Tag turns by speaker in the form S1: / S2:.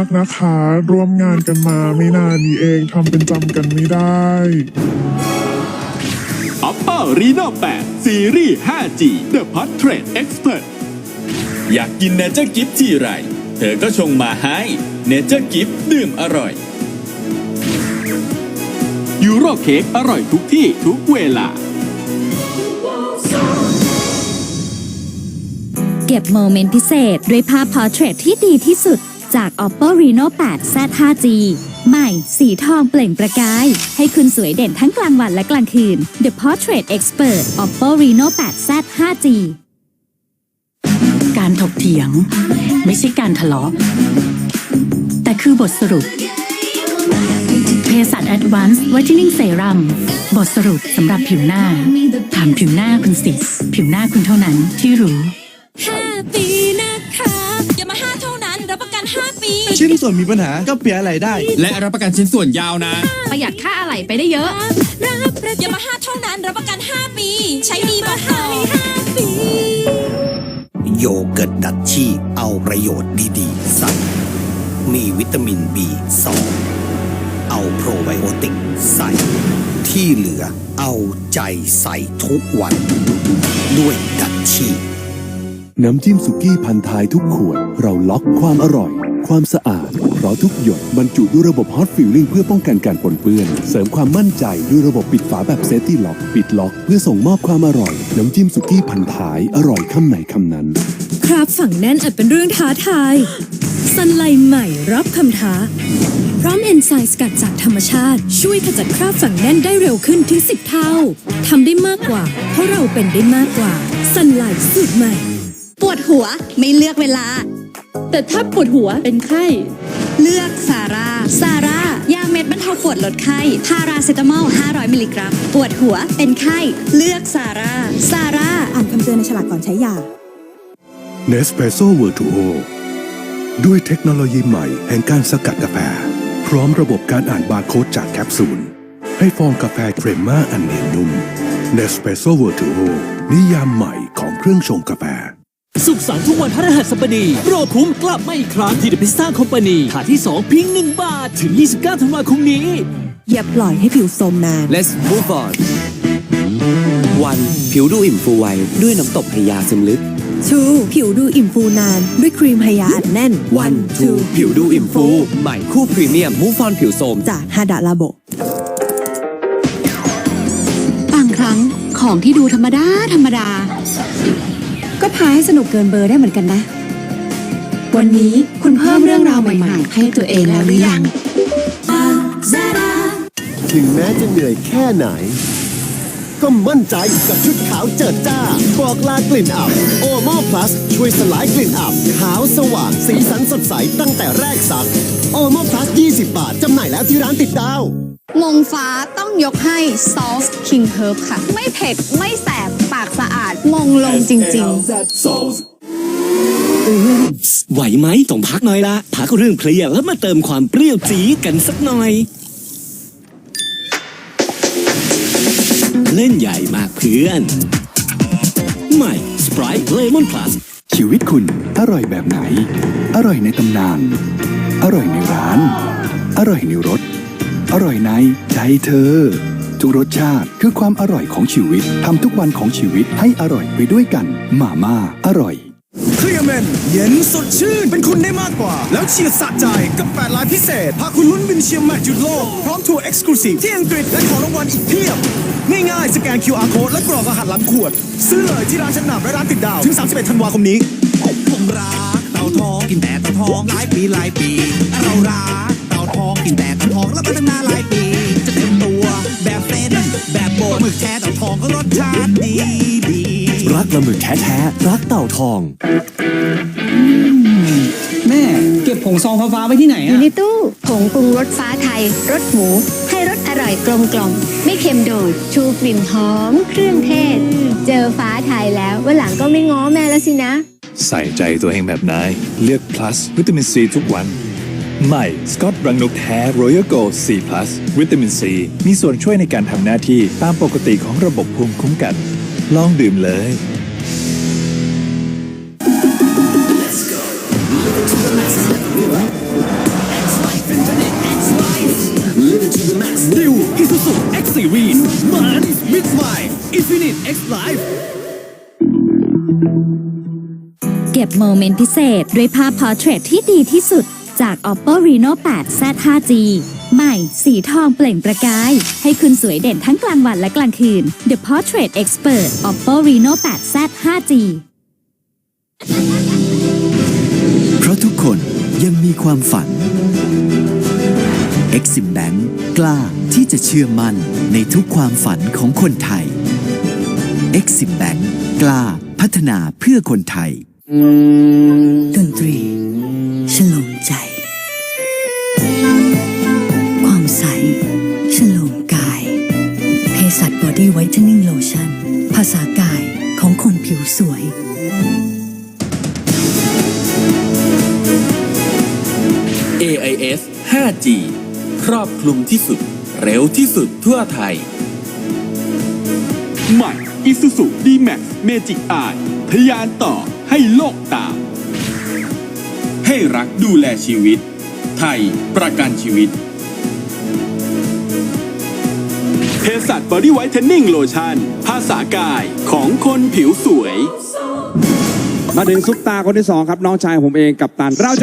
S1: นักนะคะ ร่วมงานกันมาไม่นานนี้เองทำเป็นจำกันไม่ได้
S2: Oppo Reno 8ซีรีส์ 5G The Portrait Expert
S3: อยากกินเนเจอร์กิฟที่ไร เธอก็ชงมาให้เนเจอร์กิฟดื่มอร่อย
S2: ยูโรเค้กอร่อยทุกที่ทุกเวลา
S4: เก็บโมเมนต์พิเศษ ด้วยภาพพอร์เทรตที่ดีที่สุด จาก Oppo Reno 8 Z 5G ใหม่ สีทองเปล่งประกาย ให้คุณสวยเด่นทั้งกลางวันและกลางคืน The Portrait Expert Oppo Reno 8 Z 5G
S5: การถกเถียง ไม่ใช่การทะเลาะ แต่คือบทสรุปเภสัช Advanced Whitening Serum บทสรุปสำหรับผิวหน้า ถามผิวหน้าคุณสิ ผิวหน้าคุณเท่านั้นที่รู้
S4: 5ปี
S6: ชิ้นส่วนมีปัญหาก็เปลี่ยนอะไรได้
S3: และรับประกันชิ้นส่วนยาวนะ
S7: ประหยัดค่าอะไหล่ไปได้เยอะ
S4: รับยามาฮ่าเท่านั้นรับประกัน 5 ปี ใช้ดีบอกต่อ5ปี
S8: โยเกิร์ตดัชชี่เอาประโยชน์ดีๆใส่มีวิตามิน B2 เอาโปรไบโอติกใส่ ที่เหลือเอาใจใส่ทุกวัน ด้วยดัชชี่
S9: น้ำจิ้มสุกี้พันท้ายทุกขวด เราล็อกความอร่อย ความสะอาด เพราะทุกหยดบรรจุด้วยระบบฮอตฟิลลิ่งเพื่อป้องกันการปนเปื้อน เสริมความมั่นใจด้วยระบบปิดฝาแบบเซฟตี้ล็อก ปิดล็อกเพื่อส่งมอบความอร่อย น้ำจิ้มสุกี้พันท้ายอร่อยคำไหนคำนั้น
S10: ครับฝั่งแน่นอาจเป็นเรื่องท้าทายสันไลใหม่รับคำท้า พร้อมเอนไซม์สกัดจากธรรมชาติ ช่วยขจัดคราบฝังแน่นได้เร็วขึ้นถึง 10 เท่าทำได้มากกว่า เพราะเราเป็นได้มากกว่าสันไลสูตรใหม่
S4: ปวดหัวไม่เลือกเวลา
S7: แต่ถ้าปวดหัวเป็นไข้
S4: เลือกซาร่าซาร่ายาเม็ดบรรเทาปวดลดไข้พาราเซตามอล 500 มิลลิกรัม ปวดหัวเป็นไข้ เลือกซาร่าซาร่าอ่านคำเตือนในฉลากก่อนใช้ยา
S9: Nespresso Virtuo ด้วยเทคโนโลยีใหม่แห่งการสกัดกาแฟ พร้อมระบบการอ่านบาร์โค้ดจากแคปซูล ให้ฟองกาแฟเครมม่าอันเนียนนุ่ม Nespresso Virtuo นิยามใหม่ของเครื่องชงกาแฟ
S11: สุขสันต์ทุกวันพฤหัสบดีโปรคุ้มกลับมาอีกครั้งที่ The Pizza Company ฐานที่ 2 เพียง 1 บาท ถึง 29ธันวาคมนี้
S10: อย่าปล่อยให้ผิวโทรมนาน
S6: Let's move on วันผิวดูอิ่มฟูไวด้วยน้ำตบพยาซึมลึก
S10: Two ผิวดูอิ่มฟูนาน ด้วยครีมไฮยาอัดแน่น
S6: One Two ผิวดูอิ่มฟู ใหม่คู่พรีเมียมมูฟอนผิวโสม
S10: จากฮาดาลาโบ
S7: บางครั้งของที่ดูธรรมดา ธรรมดา ก็พาให้สนุกเกินเบอร์ได้เหมือนกันนะ วันนี้คุณเพิ่มเรื่องราวใหม่ๆ ให้ตัวเองแล้วหรือยัง
S8: ถึงแม้จะเหนื่อยแค่ไหน ก็มั่นใจกับชุดขาวเจิดจ้า บอกลากลิ่นอับโอโมพลัสช่วยสลายกลิ่นอับ ขาวสว่างสีสันสดใสตั้งแต่แรกสักโอโมพลัส 20 บาทจำหน่ายแล้วที่ร้านติดดาว
S7: มงฟ้าต้องยกให้ Sauce King Herb ค่ะ ไม่เผ็ด ไม่แสบ ปากสะอาดมงลงจริง ๆ
S11: ไหวไหมต้องพักหน่อยละพักเรื่องเพลียแล้วมาเติมความเปรี้ยวจี๊ดกันสักหน่อย เล่นใหญ่มากเพื่อนใหม่ Sprite Lemon Plus
S9: ชีวิตคุณอร่อยแบบไหน อร่อยในตำนาน อร่อยในร้าน อร่อยในรถอร่อยในใจเธอ ทุกรสชาติคือความอร่อยของชีวิตทำทุกวันของชีวิตให้อร่อยไปด้วยกัน มาม่าอร่อย
S6: เคลียร์แมนเย็นสดชื่น เป็นคุณได้มากกว่า แล้วเชียร์สะใจกับ8ล้านพิเศษ พาคุณลุ้นบินเชียร์แมตช์หยุดโลก พร้อมทัวร์เอ็กซ์คลูซีฟที่อังกฤษและของรางวัลอีกเพียบ ง่ายๆ สแกน QR code และกรอกรหัสหลังขวด ซื้อเลยที่ร้านชั้นนำและร้านติดดาว ถึง 31 ธันวาคมนี้
S8: ผมรักเต่าทองกินแต่เต่าทองหลายปีหลายปีเรารัก รั
S11: กปลาหมึกแท้ๆรักเต่าทอง
S6: แม่เก็บผงซองฟ้าๆไว้ที่ไหน
S4: อยู่
S6: อะ
S4: ในตู้ผงปรุงรสฟ้าไทย รสหมู ให้รสอร่อยกลมกล่อม ไม่เค็มโดด ชูกลิ่นหอม เครื่องเทศ เจอฟ้าไทยแล้ววันหลังก็ไม่ง้อแม่แล้วสินะ
S3: ใส่ใจตัวเองแบบนาย เลือก plus วิตามินซีทุกวัน ใหม่สกอตรังนกแท้ Royal Gold C+ วิตามินซี มีส่วนช่วยในการทำหน้าที่ตามปกติของระบบภูมิคุ้มกัน ลองดื่มเลย
S4: เก็บโมเมนต์พิเศษ ด้วยภาพพอร์เทรตที่ดีที่สุด จาก Oppo Reno 8 Z 5G ใหม่ สีทองเปล่งประกาย ให้คุณสวยเด่นทั้งกลางวันและกลางคืน The Portrait Expert Oppo Reno 8 Z 5G
S12: เพราะทุกคนยังมีความฝัน Exim Bank กล้าที่จะเชื่อมั่นในทุกความฝันของคนไทย Exim Bank กล้าพัฒนาเพื่อคนไทย
S10: ดนตรี ดี้ไวท์เทนนิ่งโลชั่นภาษากายของคนผิวสวย
S2: AIS 5G ครอบคลุมที่สุด เร็วที่สุดทั่วไทย ใหม่ Isuzu D-Max Magic Eye ทะยานต่อให้โลกตาม ให้รักดูแลชีวิต ไทยประกันชีวิต เภสัชบอดี้ไวท์เทนนิ่งโลชั่นภาษากายของคนผิวสวย
S13: มาถึงซุปตาคนที่สองครับน้องชายผมเองกับตันเราจะ